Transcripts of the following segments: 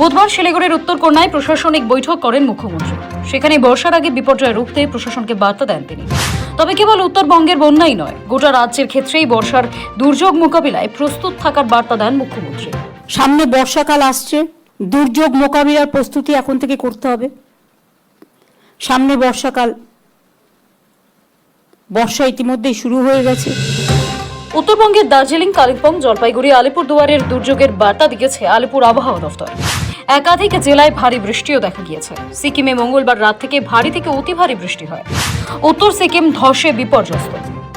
বুধবার শিলিগুড়ির উত্তরকন্যায় প্রশাসনিক বৈঠক করেন মুখ্যমন্ত্রী। সেখানে বর্ষার আগে বিপর্যয় রুখতে প্রশাসনকে বার্তা দেন তিনি। তবে কেবল উত্তরবঙ্গের বন্যাই নয় গোটা রাজ্যের ক্ষেত্রেই বর্ষার দুর্যোগ মোকাবিলায় প্রস্তুত থাকার বার্তা দেন মুখ্যমন্ত্রী। সামনে বর্ষাকাল আসছে দুর্যোগ মোকাবিলার প্রস্তুতি এখন থেকে করতে হবে। সামনে বর্ষাকাল বর্ষা ইতিমধ্যেই শুরু হয়ে গেছে। উত্তরবঙ্গের দার্জিলিং কালিম্পং জলপাইগুড়ি আলিপুরদুয়ারের দুর্যোগের বার্তা দিয়েছে আলিপুর আবহাওয়া দফতর। একাধিক জেলায় ভারী বৃষ্টিও দেখা গিয়েছে। সিকিমে মঙ্গলবার রাত থেকে ভারী থেকে অতি ভারী বৃষ্টি হয়। উত্তর সিকিম ধসে বিপর্যস্ত।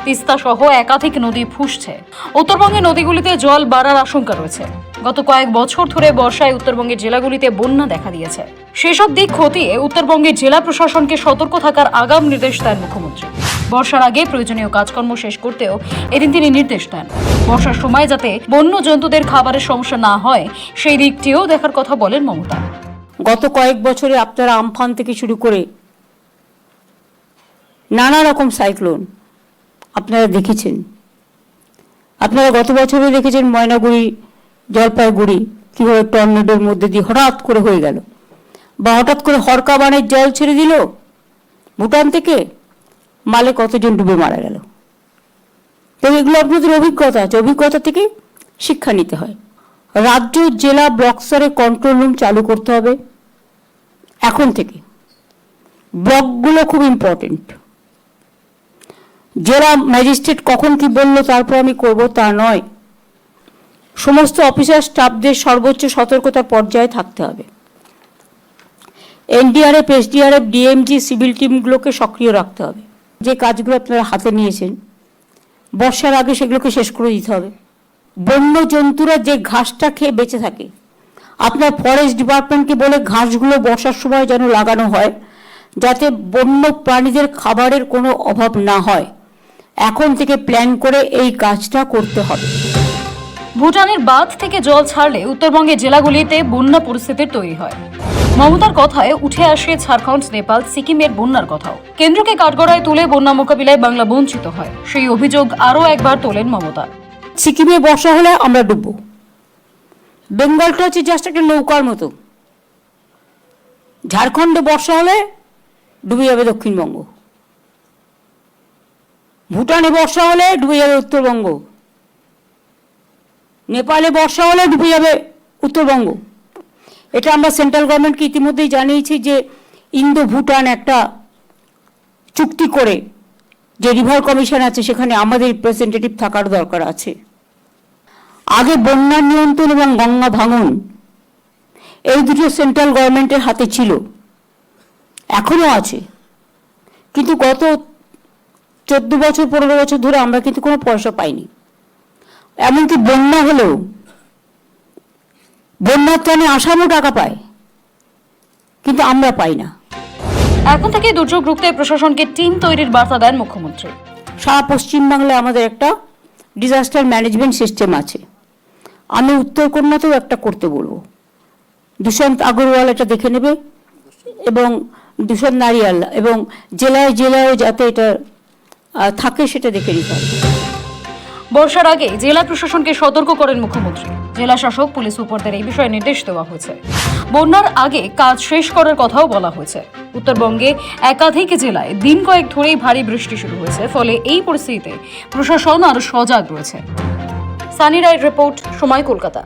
তিস্তা সহ একাধিক নদী ফুসছে। উত্তরবঙ্গের নদীগুলিতে জল বাড়ার আশঙ্কা রয়েছে। গত কয়েক বছর ধরে বর্ষায় উত্তরবঙ্গের জেলাগুলিতে বন্যা দেখা দিয়েছে। সেসব দিক খতিয়ে উত্তরবঙ্গের জেলা প্রশাসনকে সতর্ক থাকার আগাম নির্দেশ দেন মুখ্যমন্ত্রী। বর্ষার আগে প্রয়োজনীয় কাজকর্ম শেষ করতেও এদিন তিনি নির্দেশ দেন। বর্ষার সময় যাতে বন্য জন্তুদের খাবারের সমস্যা না হয়, সেই দিকটিও দেখার কথা বলেন মমতা। গত কয়েক বছরে আপনারা আমফান থেকে শুরু করে নানা রকম সাইক্লোন আপনারা দেখেছেন। আপনারা গত বছরে দেখেছেন ময়নাগুড়ি, জলপাইগুড়ি কীভাবে টর্নেডোর মধ্যে দিয়ে হঠাৎ করে হয়ে গেল। বা হঠাৎ করে হরকা বানের জল ছেড়ে দিল ভুটান থেকে? মালে কতজন ডুবে মারা গেল? তো এগুলো আপনাদের অভিজ্ঞতা আছে। অভিজ্ঞতা থেকে শিক্ষা নিতে হয়। রাজ্য, জেলা, ব্লক স্তরে কন্ট্রোল রুম চালু করতে হবে। এখন থেকে। ব্লকগুলো খুব ইম্পর্টেন্ট জেলা ম্যাজিস্ট্রেট কখন কি বলল, তারপর আমি করব তা নয়। সমস্ত অফিসার স্টাফদের সর্বোচ্চ সতর্কতার পর্যায়ে থাকতে হবে। এনডিআরএফ, এসডিআরএফ, ডিএমজি, সিভিল টিমগুলোকে সক্রিয় রাখতে হবে। যে কাজগুলো আপনারা হাতে নিয়েছেন, বর্ষার আগে সেগুলোকে শেষ করে দিতে হবে। বন্য জন্তুরা যে ঘাসটা খেয়ে বেঁচে থাকে, আপনার ফরেস্ট ডিপার্টমেন্টকে বলে ঘাসগুলো বর্ষার সময় যেন লাগানো হয়, যাতে বন্য প্রাণীদের খাবারের কোনো অভাব না হয়। এখন থেকে প্ল্যান করে এই কাজটা করতে হবে। ভুটানের বাঁধ থেকে জল ছাড়লে উত্তরবঙ্গের জেলাগুলিতে বন্যা পরিস্থিতির তৈরি হয়। মমতার কথায় উঠে আসে ঝাড়খণ্ড, নেপাল, সিকিমের বন্যার কথাও। কেন্দ্রকে কাঠগড়ায় তুলে বন্যা মোকাবিলায় বাংলা বঞ্চিত হয়। সেই অভিযোগ আরও একবার তোলেন মমতা। সিকিমে বর্ষা হলে আমরা ডুববো। বেঙ্গলটা হচ্ছে জাস্ট একটা নৌকার মতো। ঝাড়খণ্ডে বর্ষা হলে ডুবে যাবে দক্ষিণবঙ্গ। ভুটানে বর্ষা হলে ডুবে যাবে উত্তরবঙ্গ। নেপালে বর্ষা হলে ডুবে যাবে উত্তরবঙ্গ। এটা আমরা সেন্ট্রাল গভর্নমেন্টকে ইতিমধ্যেই জানিয়েছি যে ইন্দো ভুটান একটা চুক্তি করে যে রিভার কমিশন আছে, সেখানে আমাদের রিপ্রেজেন্টেটিভ থাকার দরকার আছে। আগে বন্যা নিয়ন্ত্রণ এবং গঙ্গা ভাঙন এই দুটো সেন্ট্রাল গভর্নমেন্টের হাতে ছিল, এখনও আছে। কিন্তু গত চোদ্দ বছর, পনেরো বছর ধরে আমরা কিন্তু কোনো পয়সা পাইনি। এমনকি বন্যা হলেও বন্যার ত্রাণে আসামও টাকা পায় কিন্তু আমরা পাই না। এখন থেকে দুর্যোগ রুখতে প্রশাসনকে টিম তৈরির বার্তা দেন মুখ্যমন্ত্রী। সারা পশ্চিমবাংলায় আমাদের একটা ডিজাস্টার ম্যানেজমেন্ট সিস্টেম আছে। আমি উত্তরকন্যাতেও একটা করতে বলব। দুষ্যন্ত আগরওয়াল এটা দেখে নেবে এবং দুষ্যন্ত নারিয়াল এবং জেলায় জেলায় যাতে এটা থাকে সেটা দেখে নিতে হবে। বর্ষার আগে জেলা প্রশাসনকে সতর্ক করেন মুখ্যমন্ত্রী। জেলা শাসক, পুলিশ সুপারদের এই বিষয়ে নির্দেশ দেওয়া হয়েছে। বন্যার আগে কাজ শেষ করার কথাও বলা হয়েছে। উত্তরবঙ্গে একাধিক জেলায় দিন কয়েক ধরেই ভারী বৃষ্টি শুরু হয়েছে, ফলে এই পরিস্থিতিতে প্রশাসন আরও সজাগ রয়েছে। সানি রাইড রিপোর্ট, সময় কলকাতা।